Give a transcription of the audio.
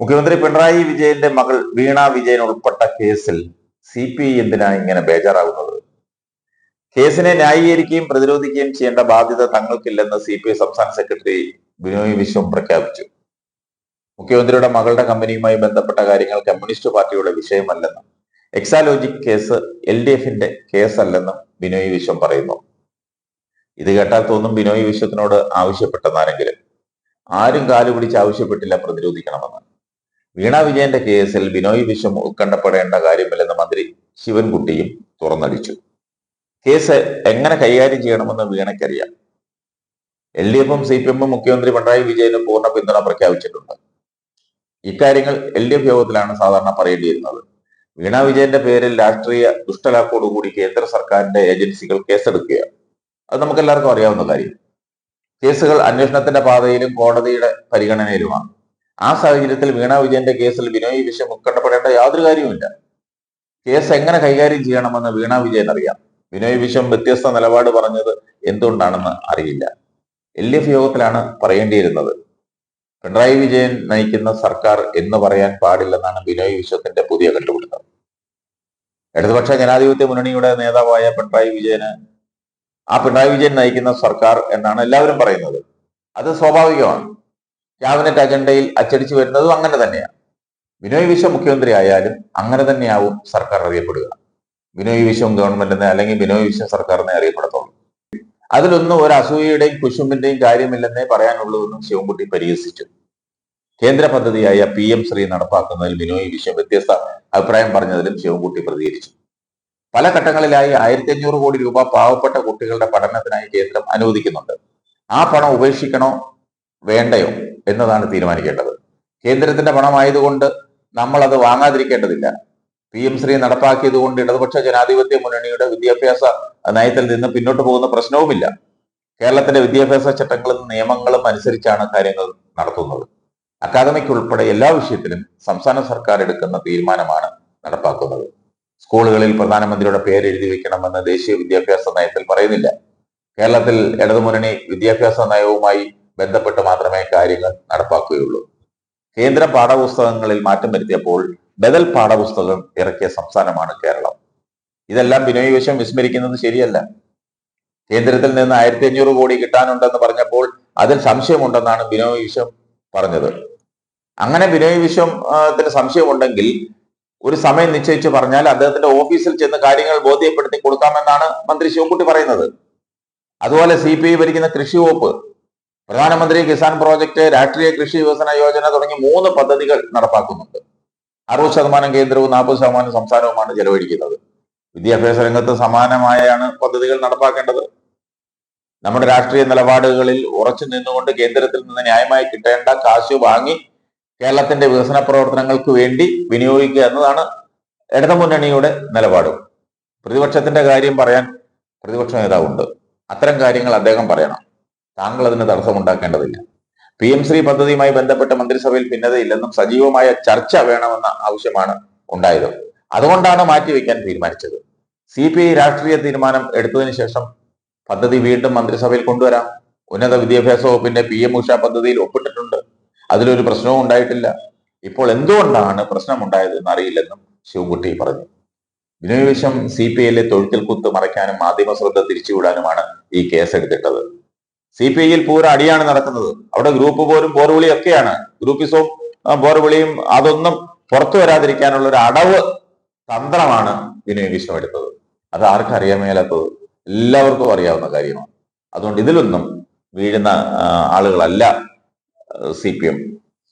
മുഖ്യമന്ത്രി പിണറായി വിജയന്റെ മകൾ വീണ വിജയൻ ഉൾപ്പെട്ട കേസിൽ സി പി ഐ എന്തിനാണ് ഇങ്ങനെ ബേജാറാകുന്നത് കേസിനെ ന്യായീകരിക്കുകയും പ്രതിരോധിക്കുകയും ചെയ്യേണ്ട ബാധ്യത തങ്ങൾക്കില്ലെന്ന് സി പി ഐ സംസ്ഥാന സെക്രട്ടറി ബിനോയ് വിശ്വം പ്രഖ്യാപിച്ചു. മുഖ്യമന്ത്രിയുടെ മകളുടെ കമ്പനിയുമായി ബന്ധപ്പെട്ട കാര്യങ്ങൾ കമ്മ്യൂണിസ്റ്റ് പാർട്ടിയുടെ വിഷയമല്ലെന്നും എക്സാലോജിക് കേസ് എൽ ഡി എഫിന്റെ കേസല്ലെന്നും ബിനോയ് വിശ്വം പറയുന്നു. ഇത് കേട്ടാൽ തോന്നും ബിനോയ് വിശ്വത്തിനോട് ആവശ്യപ്പെട്ടെന്നാരെങ്കിലും ആരും കാലുപിടിച്ച് ആവശ്യപ്പെട്ടില്ല പ്രതിരോധിക്കണമെന്ന്. വീണ വിജയന്റെ കേസിൽ ബിനോയ് വിശ്വം ഉത്കണ്ഠപ്പെടേണ്ട കാര്യമില്ലെന്ന് മന്ത്രി ശിവൻകുട്ടിയും തുറന്നടിച്ചു. കേസ് എങ്ങനെ കൈകാര്യം ചെയ്യണമെന്ന് വീണയ്ക്കറിയാം. എൽ ഡി എഫും സി പി എമ്മും മുഖ്യമന്ത്രി പിണറായി വിജയനും പൂർണ പിന്തുണ പ്രഖ്യാപിച്ചിട്ടുണ്ട്. ഇക്കാര്യങ്ങൾ എൽ ഡി എഫ് യോഗത്തിലാണ് സാധാരണ പറയേണ്ടിയിരുന്നത്. വീണ വിജയന്റെ പേരിൽ രാഷ്ട്രീയ ദുഷ്ടലാക്കോടുകൂടി കേന്ദ്ര സർക്കാരിന്റെ ഏജൻസികൾ കേസെടുക്കുകയാണ്. അത് നമുക്ക് എല്ലാവർക്കും അറിയാവുന്ന കാര്യം. കേസുകൾ അന്വേഷണത്തിന്റെ പാതയിലും കോടതിയുടെ പരിഗണനയിലുമാണ്. ആ സാഹചര്യത്തിൽ വീണാ വിജയന്റെ കേസിൽ ബിനോയ് വിശ്വം ഉത്കണ്ഠപ്പെടേണ്ട യാതൊരു കാര്യവുമില്ല. കേസ് എങ്ങനെ കൈകാര്യം ചെയ്യണമെന്ന് വീണാ വിജയൻ അറിയാം. ബിനോയ് വിശ്വം വ്യത്യസ്ത നിലപാട് പറഞ്ഞത് എന്തുകൊണ്ടാണെന്ന് അറിയില്ല. എൽ എഫ് യോഗത്തിലാണ് പറയേണ്ടിയിരുന്നത്. പിണറായി വിജയൻ നയിക്കുന്ന സർക്കാർ എന്ന് പറയാൻ പാടില്ലെന്നാണ് ബിനോയ് വിശ്വത്തിന്റെ പുതിയ കണ്ടുപിടുത്തം. ഇടതുപക്ഷ ജനാധിപത്യ മുന്നണിയുടെ നേതാവായ പിണറായി വിജയന് ആ പിണറായി വിജയൻ നയിക്കുന്ന സർക്കാർ എന്നാണ് എല്ലാവരും പറയുന്നത്. അത് സ്വാഭാവികമാണ്. ക്യാബിനറ്റ് അജണ്ടയിൽ അച്ചടിച്ചു വരുന്നതും അങ്ങനെ തന്നെയാണ് ബിനോയ് വിശ്വം മുഖ്യമന്ത്രി ആയാലും അങ്ങനെ തന്നെയാവും സർക്കാർ അറിയപ്പെടുക. ബിനോയ് വിശ്വം ഗവൺമെന്റിനെ അല്ലെങ്കിൽ ബിനോയ് വിശ്വം സർക്കാരിനെ അറിയപ്പെടത്തുള്ളൂ അതിലൊന്നും ഒരു അസൂയയുടെയും കുശുമ്പിന്റെയും കാര്യമില്ലെന്നേ പറയാനുള്ളതെന്നും ശിവൻകുട്ടി പരിഹസിച്ചു. കേന്ദ്ര പദ്ധതിയായ പി എം ശ്രീ നടപ്പാക്കുന്നതിൽ ബിനോയ് വിശ്വം വ്യത്യസ്ത അഭിപ്രായം പറഞ്ഞതിലും ശിവൻകുട്ടി പ്രതികരിച്ചു. പല ഘട്ടങ്ങളിലായി ആയിരത്തി അഞ്ഞൂറ് കോടി രൂപ പാവപ്പെട്ട കുട്ടികളുടെ പഠനത്തിനായി കേന്ദ്രം അനുവദിക്കുന്നുണ്ട്. ആ പണം ഉപേക്ഷിക്കണോ? വേണ്ടയോ? എന്നതാണ് തീരുമാനിക്കേണ്ടത്. കേന്ദ്രത്തിന്റെ പണമായതുകൊണ്ട് നമ്മൾ അത് വാങ്ങാതിരിക്കേണ്ടതില്ല. പി എം ശ്രീ നടപ്പാക്കിയത് കൊണ്ട് ഇടതുപക്ഷ ജനാധിപത്യ മുന്നണിയുടെ വിദ്യാഭ്യാസ നയത്തിൽ നിന്ന് പിന്നോട്ട് പോകുന്ന പ്രശ്നവുമില്ല. കേരളത്തിന്റെ വിദ്യാഭ്യാസ ചട്ടങ്ങളും നിയമങ്ങളും അനുസരിച്ചാണ് കാര്യങ്ങൾ നടത്തുന്നത്. അക്കാദമിക് ഉൾപ്പെടെ എല്ലാ വിഷയത്തിലും സംസ്ഥാന സർക്കാർ എടുക്കുന്ന തീരുമാനമാണ് നടപ്പാക്കുന്നത്. സ്കൂളുകളിൽ പ്രധാനമന്ത്രിയുടെ പേര് എഴുതി വെക്കണമെന്ന് ദേശീയ വിദ്യാഭ്യാസ നയത്തിൽ പറയുന്നില്ല. കേരളത്തിൽ ഇടതുമുന്നണി വിദ്യാഭ്യാസ നയവുമായി ബന്ധപ്പെട്ട് മാത്രമേ കാര്യങ്ങൾ നടപ്പാക്കുകയുള്ളൂ. കേന്ദ്ര പാഠപുസ്തകങ്ങളിൽ മാറ്റം വരുത്തിയപ്പോൾ ബദൽ പാഠപുസ്തകം ഇറക്കിയ സംസ്ഥാനമാണ് കേരളം. ഇതെല്ലാം ബിനോയ് വിശ്വം വിസ്മരിക്കുന്നത് ശരിയല്ല. കേന്ദ്രത്തിൽ നിന്ന് ആയിരത്തി അഞ്ഞൂറ് കോടി കിട്ടാനുണ്ടെന്ന് പറഞ്ഞപ്പോൾ അതിൽ സംശയമുണ്ടെന്നാണ് ബിനോയ് വിശ്വം പറഞ്ഞത്. അങ്ങനെ ബിനോയ് വിശ്വത്തിന് സംശയമുണ്ടെങ്കിൽ ഒരു സമയം നിശ്ചയിച്ച് പറഞ്ഞാൽ അദ്ദേഹത്തിന്റെ ഓഫീസിൽ ചെന്ന് കാര്യങ്ങൾ ബോധ്യപ്പെടുത്തി കൊടുക്കാമെന്നാണ് മന്ത്രി ശിവൻകുട്ടി പറയുന്നത്. അതുപോലെ സി പി ഐ ഭരിക്കുന്ന കൃഷി വകുപ്പ് പ്രധാനമന്ത്രി കിസാൻ പ്രോജക്ട് രാഷ്ട്രീയ കൃഷി വികസന യോജന തുടങ്ങി മൂന്ന് പദ്ധതികൾ നടപ്പാക്കുന്നുണ്ട്. അറുപത് ശതമാനം കേന്ദ്രവും നാൽപ്പത് ശതമാനം സംസ്ഥാനവുമാണ് ചെലവഴിക്കുന്നത്. വിദ്യാഭ്യാസ രംഗത്ത് സമാനമായാണ് പദ്ധതികൾ നടപ്പാക്കേണ്ടത്. നമ്മുടെ രാഷ്ട്രീയ നിലപാടുകളിൽ ഉറച്ചു നിന്നുകൊണ്ട് കേന്ദ്രത്തിൽ നിന്ന് ന്യായമായി കിട്ടേണ്ട കാശ് വാങ്ങി കേരളത്തിന്റെ വികസന പ്രവർത്തനങ്ങൾക്ക് വേണ്ടി വിനിയോഗിക്കുക എന്നതാണ് ഇടതുമുന്നണിയുടെ നിലപാട്. പ്രതിപക്ഷത്തിന്റെ കാര്യം പറയാൻ പ്രതിപക്ഷ നേതാവുണ്ട്. അത്തരം കാര്യങ്ങൾ അദ്ദേഹം പറയണം. താങ്കൾ അതിന് തടസ്സമുണ്ടാക്കേണ്ടതില്ല. പി എം ശ്രീ പദ്ധതിയുമായി ബന്ധപ്പെട്ട മന്ത്രിസഭയിൽ ഭിന്നതയില്ലെന്നും സജീവമായ ചർച്ച വേണമെന്ന ആവശ്യമാണ് ഉണ്ടായത്. അതുകൊണ്ടാണ് മാറ്റിവെക്കാൻ തീരുമാനിച്ചത്. സി പി ഐ രാഷ്ട്രീയ തീരുമാനം എടുത്തതിന് ശേഷം പദ്ധതി വീണ്ടും മന്ത്രിസഭയിൽ കൊണ്ടുവരാം. ഉന്നത വിദ്യാഭ്യാസ വകുപ്പിന്റെ പി എം ഉഷ പദ്ധതിയിൽ ഒപ്പിട്ടിട്ടുണ്ട്. അതിലൊരു പ്രശ്നവും ഉണ്ടായിട്ടില്ല. ഇപ്പോൾ എന്തുകൊണ്ടാണ് പ്രശ്നമുണ്ടായതെന്ന് അറിയില്ലെന്നും ശിവകുട്ടി പറഞ്ഞു. വിശ്വം സി പി ഐയിലെ തൊഴുത്തിൽ കുത്ത് മറയ്ക്കാനും മാധ്യമ ശ്രദ്ധ തിരിച്ചുവിടാനുമാണ് ഈ കേസ് എടുത്തിട്ടത് സി പി ഐയിൽ പൂര അടിയാണ് നടക്കുന്നത്. അവിടെ ഗ്രൂപ്പ് പോരും പോർവിളിയും ഒക്കെയാണ് ഗ്രൂപ്പിസവും പോർവിളിയും അതൊന്നും പുറത്തു വരാതിരിക്കാനുള്ള ഒരു അടവ് തന്ത്രമാണ് വിനയ വിശ്വം എടുത്തത് അത് അറിയാൻ മേലാത്തത് എല്ലാവർക്കും അറിയാവുന്ന കാര്യമാണ്. അതുകൊണ്ട് ഇതിലൊന്നും വീഴുന്ന ആളുകളല്ല സി പി എം